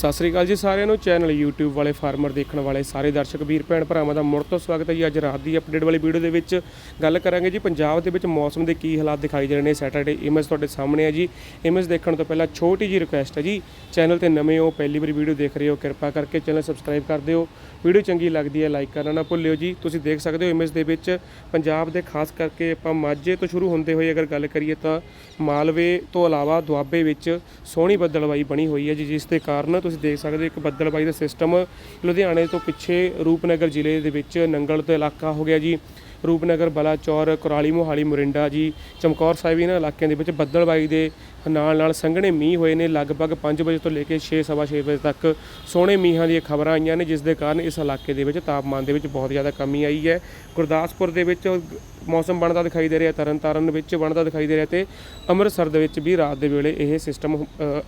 ਸਤਿ ਸ੍ਰੀ ਅਕਾਲ ਜੀ ਸਾਰਿਆਂ ਨੂੰ। ਚੈਨਲ YouTube ਵਾਲੇ ਫਾਰਮਰ ਦੇਖਣ ਵਾਲੇ, ਸਾਰੇ ਦਰਸ਼ਕ, ਵੀਰ ਭੈਣ ਭਰਾਵਾਂ ਦਾ ਮੁੜ ਤੋਂ ਸਵਾਗਤ ਹੈ ਜੀ। ਅੱਜ ਰਾਤ ਦੀ ਅਪਡੇਟ ਵਾਲੀ ਵੀਡੀਓ ਦੇ ਵਿੱਚ ਗੱਲ ਕਰਾਂਗੇ ਜੀ, ਪੰਜਾਬ ਦੇ ਵਿੱਚ ਮੌਸਮ ਦੇ ਕੀ ਹਾਲਾਤ ਦਿਖਾਈ ਦੇ ਰਹੇ ਨੇ। ਸੈਟਰਡੇ ਇਮੇਜ ਤੁਹਾਡੇ ਸਾਹਮਣੇ ਹੈ ਜੀ। ਇਮੇਜ ਦੇਖਣ ਤੋਂ ਪਹਿਲਾਂ ਛੋਟੀ ਜੀ ਰਿਕੁਐਸਟ ਹੈ ਜੀ। ਚੈਨਲ ਤੇ ਨਵੇਂ ਹੋ, ਪਹਿਲੀ ਵਾਰੀ ਵੀਡੀਓ ਦੇਖ ਰਹੇ ਹੋ, ਕਿਰਪਾ ਕਰਕੇ ਚੈਨਲ ਸਬਸਕ੍ਰਾਈਬ ਕਰ ਦਿਓ। ਵੀਡੀਓ ਚੰਗੀ ਲੱਗਦੀ ਹੈ ਲਾਈਕ ਕਰਨਾ ਨਾ ਭੁੱਲਿਓ ਜੀ। ਤੁਸੀਂ ਦੇਖ ਸਕਦੇ ਹੋ ਇਮੇਜ ਦੇ ਵਿੱਚ ਪੰਜਾਬ ਦੇ ਖਾਸ ਕਰਕੇ ਆਪਾਂ ਮਾਝੇ ਤੋਂ ਸ਼ੁਰੂ ਹੁੰਦੇ ਹੋਏ ਅਗਰ ਗੱਲ ਕਰੀਏ ਤਾਂ ਮਾਲਵੇ ਤੋਂ ਇਲਾਵਾ ਦੁਆਬੇ ਵਿੱਚ ਸੋਹਣੀ ਬੱਦਲਬਾਈ ਬਣੀ ਹੋਈ ਹੈ ਜੀ, ਜਿਸ ਦੇ ਕਾਰਨ ਤੁਸੀਂ ਦੇਖ ਸਕਦੇ ਹੋ, ਇੱਕ ਬੱਦਲਬਾਈ ਦਾ ਸਿਸਟਮ ਲੁਧਿਆਣੇ ਤੋਂ ਪਿੱਛੇ ਰੂਪਨਗਰ ਜ਼ਿਲ੍ਹੇ ਦੇ ਵਿੱਚ ਨੰਗਲ ਤੋਂ ਇਲਾਕਾ ਹੋ ਗਿਆ ਜੀ। ਰੂਪਨਗਰ, ਬਲਾਚੌਰ, ਕੁਰਾਲੀ, ਮੋਹਾਲੀ, ਮੁਰਿੰਡਾ ਜੀ, ਚਮਕੌਰ ਸਾਹਿਬ ਇਹਨਾਂ ਇਲਾਕਿਆਂ ਦੇ ਵਿੱਚ ਬੱਦਲਬਾਈ ਦੇ ਨਾਲ ਨਾਲ ਸੰਘਣੇ ਮੀਂਹ ਹੋਏ ਨੇ। ਲਗਭਗ 5 ਵਜੇ ਤੋਂ ਲੈ ਕੇ 6:30 ਵਜੇ ਤੱਕ ਸੋਹਣੇ ਮੀਂਹਾਂ ਦੀਆਂ ਖਬਰਾਂ ਆਈਆਂ ਨੇ, ਜਿਸ ਦੇ ਕਾਰਨ ਇਸ ਇਲਾਕੇ ਦੇ ਵਿੱਚ ਤਾਪਮਾਨ ਦੇ ਵਿੱਚ ਬਹੁਤ ਜ਼ਿਆਦਾ ਕਮੀ ਆਈ ਹੈ। ਗੁਰਦਾਸਪੁਰ ਦੇ ਵਿੱਚ ਮੌਸਮ ਬਣਦਾ ਦਿਖਾਈ ਦੇ ਰਿਹਾ, ਤਰਨਤਾਰਨ ਵਿੱਚ ਬਣਦਾ ਦਿਖਾਈ ਦੇ ਰਿਹਾ ਤੇ ਅੰਮ੍ਰਿਤਸਰ ਦੇ ਵਿੱਚ ਵੀ ਰਾਤ ਦੇ ਵੇਲੇ ਇਹ ਸਿਸਟਮ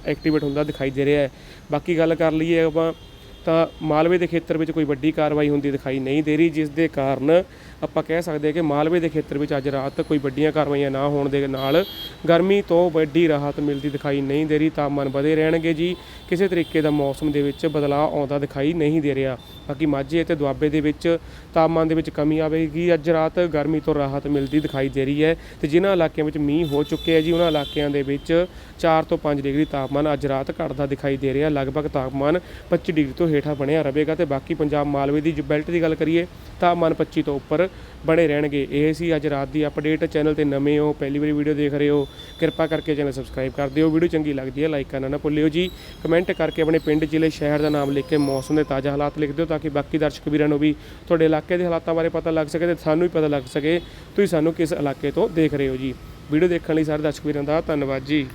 ਐਕਟੀਵੇਟ ਹੁੰਦਾ ਦਿਖਾਈ ਦੇ ਰਿਹਾ ਹੈ। ਬਾਕੀ ਗੱਲ ਕਰ ਲਈਏ ਆਪਾਂ ਤਾਂ ਮਾਲਵੇ ਦੇ ਖੇਤਰ ਵਿੱਚ ਕੋਈ ਵੱਡੀ ਕਾਰਵਾਈ ਹੁੰਦੀ ਦਿਖਾਈ ਨਹੀਂ ਦੇ ਰਹੀ, ਜਿਸ ਦੇ ਕਾਰਨ ਆਪਾਂ ਕਹਿ ਸਕਦੇ ਹਾਂ ਕਿ ਮਾਲਵੇ ਦੇ ਖੇਤਰ ਵਿੱਚ ਅੱਜ ਰਾਤ ਕੋਈ ਵੱਡੀਆਂ ਕਾਰਵਾਈਆਂ ਨਾ ਹੋਣ ਦੇ ਨਾਲ ਗਰਮੀ ਤੋਂ ਵੱਡੀ ਰਾਹਤ ਮਿਲਦੀ ਦਿਖਾਈ ਨਹੀਂ ਦੇ ਰਹੀ ਤਾਪਮਾਨ ਵਧੇ ਰਹਿਣਗੇ ਜੀ। ਕਿਸੇ ਤਰੀਕੇ ਦਾ ਮੌਸਮ ਦੇ ਵਿੱਚ ਬਦਲਾਅ ਆਉਂਦਾ ਦਿਖਾਈ ਨਹੀਂ ਦੇ ਰਿਹਾ। ਬਾਕੀ ਮਾਝੇ ਅਤੇ ਦੁਆਬੇ ਦੇ ਵਿੱਚ ਤਾਪਮਾਨ ਦੇ ਵਿੱਚ ਕਮੀ ਆਵੇਗੀ। ਅੱਜ ਰਾਤ ਗਰਮੀ ਤੋਂ ਰਾਹਤ ਮਿਲਦੀ ਦਿਖਾਈ ਦੇ ਰਹੀ ਹੈ ਤੇ ਜਿਨ੍ਹਾਂ ਇਲਾਕਿਆਂ ਵਿੱਚ ਮੀਂਹ ਹੋ ਚੁੱਕੇ ਹੈ ਜੀ, ਉਹਨਾਂ ਇਲਾਕਿਆਂ ਦੇ ਵਿੱਚ 4 ਤੋਂ 5 ਡਿਗਰੀ ਤਾਪਮਾਨ ਅੱਜ ਰਾਤ ਘਟਦਾ ਦਿਖਾਈ ਦੇ ਰਿਹਾ। ਲਗਭਗ ਤਾਪਮਾਨ 25 ਡਿਗਰੀ ਤੋਂ ਹੇਠਾਂ ਬਣਿਆ ਰਹੇਗਾ ਤੇ ਬਾਕੀ ਪੰਜਾਬ ਮਾਲਵੇ ਦੀ ਜੋ ਬੈਲਟ ਦੀ ਗੱਲ ਕਰੀਏ ਤਾਪਮਾਨ 25 ਤੋਂ ਉੱਪਰ ਬਣੇ ਰਹਿਣਗੇ। ਇਹ ਸੀ ਅੱਜ ਰਾਤ ਦੀ ਅਪਡੇਟ। ਚੈਨਲ ਤੇ ਨਵੇਂ ਹੋ, ਪਹਿਲੀ ਵਾਰੀ ਵੀਡੀਓ ਦੇਖ ਰਹੇ ਹੋ, ਕਿਰਪਾ ਕਰਕੇ ਚੈਨਲ ਸਬਸਕ੍ਰਾਈਬ ਕਰ ਦਿਓ। ਵੀਡੀਓ ਚੰਗੀ ਲੱਗਦੀ ਹੈ, ਲਾਈਕ ਕਰਨਾ ਨਾ ਭੁੱਲਿਓ ਜੀ। ਕਮੈਂਟ ਕਰਕੇ ਆਪਣੇ ਪਿੰਡ, ਜ਼ਿਲ੍ਹੇ, ਸ਼ਹਿਰ ਦਾ ਨਾਮ ਲਿਖ ਕੇ ਮੌਸਮ ਦੇ ਤਾਜ਼ਾ ਹਾਲਾਤ ਲਿਖ ਦਿਓ ਤਾਂ ਕਿ ਬਾਕੀ ਦਰਸ਼ਕ ਵੀਰਾਂ ਨੂੰ ਵੀ ਤੁਹਾਡੇ ਇਲਾਕੇ ਦੇ ਹਾਲਾਤਾਂ ਬਾਰੇ ਪਤਾ ਲੱਗ ਸਕੇ ਤੇ ਸਾਨੂੰ ਵੀ ਪਤਾ ਲੱਗ ਸਕੇ। ਤੁਸੀਂ ਸਾਨੂੰ ਕਿਸ ਇਲਾਕੇ ਤੋਂ ਦੇਖ ਰਹੇ ਹੋ ਜੀ। ਵੀਡੀਓ ਦੇਖਣ ਲਈ ਸਾਰੇ ਦਰਸ਼ਕ ਵੀਰਾਂ ਦਾ ਧੰਨਵਾਦ ਜੀ।